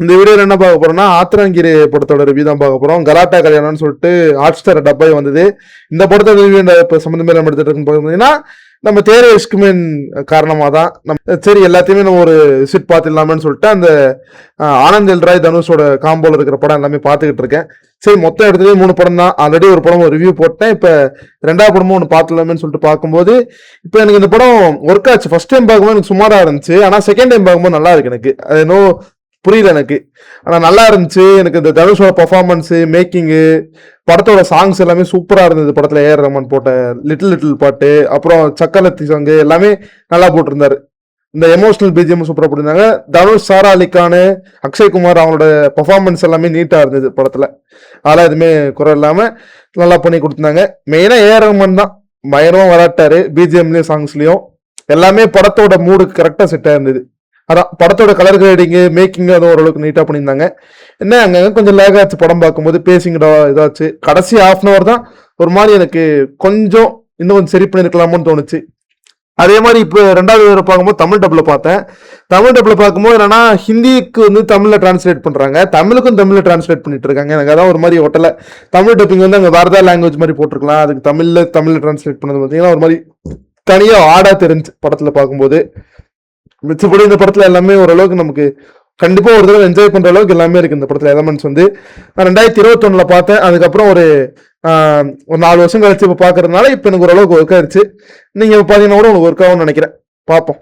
இந்த வீடியோவில் என்ன பார்க்க போறோம்னா ஆத்திரங்கிரி படத்தோட ரிவ்யூ தான் பார்க்க போறோம். கலாட்டா கல்யாணம்னு சொல்லிட்டு ஹாட் ஸ்டார் டப்பாய் வந்தது. இந்த படத்தோட ரிவ்யூ இப்போ சம்மந்தமே நம்ம எடுத்துட்டு இருக்குன்னு பார்த்தீங்கன்னா நம்ம தேர இஷ்குமேன் காரணமாக தான் நம்ம சரி எல்லாத்தையுமே நம்ம ஒரு விசிட் பார்த்துடலாமேன்னு சொல்லிட்டு அந்த ஆனந்த் எல்ராய் தனுஷோட காம்போல இருக்கிற படம் எல்லாமே பார்த்துக்கிட்டு இருக்கேன். சரி மொத்தம் எடுத்ததே மூணு படம் தான். ஆல்ரெடி ஒரு படம் ஒரு ரிவ்யூ போட்டேன். இப்போ ரெண்டாவது படமும் ஒன்று பார்த்துடலாமேன்னு சொல்லிட்டு பார்க்கும்போது இப்போ எனக்கு இந்த படம் ஒர்க் ஆச்சு. ஃபர்ஸ்ட் டைம் பார்க்கும்போது எனக்கு சுமாராக இருந்துச்சு. ஆனால் செகண்ட் டைம் பார்க்கும்போது நல்லா இருக்கு எனக்கு. அது என்னோ புரியல எனக்கு. ஆனால் நல்லா இருந்துச்சு. எனக்கு இந்த தனுஷோட பர்ஃபார்மன்ஸு மேக்கிங்கு படத்தோட சாங்ஸ் எல்லாமே சூப்பராக இருந்தது. படத்தில் ஏஆர் ரஹ்மான் போட்ட லிட்டில் லிட்டில் பாட்டு அப்புறம் சக்கரத்தி சாங்கு எல்லாமே நல்லா போட்டிருந்தாரு. இந்த எமோஷனல் பிஜிஎம் சூப்பராக போட்டிருந்தாங்க. தனுஷ் சாரா அலிகானு அக்ஷய் குமார் அவங்களோட பர்ஃபார்மன்ஸ் எல்லாமே நீட்டாக இருந்தது படத்தில். அதெல்லாம் எதுவுமே குறை இல்லாமல் நல்லா பண்ணி கொடுத்துருந்தாங்க. மெயினாக ஏஆர் ரஹ்மான் தான். பயங்கரமாக விளாட்டாரு பிஜிஎம்லேயும் சாங்ஸ்லேயும் எல்லாமே படத்தோட மூடுக்கு கரெக்டாக செட்டாக இருந்தது. அதான் படத்தோட கலர் கிரேடிங்கு மேக்கிங் அது ஓரளவுக்கு நீட்டாக பண்ணியிருந்தாங்க. என்ன அங்கே கொஞ்சம் லேக் ஆச்சு படம் பார்க்கும்போது பேசிங்கடா இதாச்சு. கடைசி ஹாஃப் அன் அவர் தான் ஒரு மாதிரி எனக்கு கொஞ்சம் இன்னும் கொஞ்சம் சரி பண்ணியிருக்கலாமோன்னு தோணுச்சு. அதே மாதிரி இப்போ ரெண்டாவது தடவை பார்க்கும்போது தமிழ் டப்பில் பார்த்தேன். தமிழ் டப்பில் பார்க்கும்போது என்னன்னா ஹிந்திக்கு வந்து தமிழில் டிரான்ஸ்லேட் பண்ணுறாங்க தமிழுக்கும் தமிழில் டிரான்ஸ்லேட் பண்ணிட்டு இருக்காங்க. எனக்கு அதான் ஒரு மாதிரி ஒட்டலை தமிழ் டப்பிங் வந்து அங்கே வேறு ஏதாவது லாங்குவேஜ் மாதிரி போட்டிருக்கலாம். அதுக்கு தமிழில் தமிழில் டிரான்ஸ்லேட் பண்ணது பார்த்தீங்கன்னா ஒரு மாதிரி தனியாக ஆடாக தெரிஞ்சு படத்தில் பார்க்கும்போது. மிச்சப்படி இந்த படத்துல எல்லாமே ஓரளவுக்கு நமக்கு கண்டிப்பா ஒரு தடவை என்ஜாய் பண்ற அளவுக்கு எல்லாமே இருக்கு இந்த படத்துல எலமெண்ட்ஸ் வந்து. நான் ரெண்டாயிரத்தி இருபத்தொன்னுல பார்த்தேன். அதுக்கப்புறம் ஒரு ஒரு நாலு வருஷம் கழிச்சு இப்போ பாக்குறதுனால இப்போ எனக்கு ஓரளவுக்கு ஒர்க் ஆயிடுச்சு நீங்க பாத்தீங்கன்னா கூட உங்களுக்கு ஒர்க் ஆகும்னு நினைக்கிறேன். பார்ப்போம்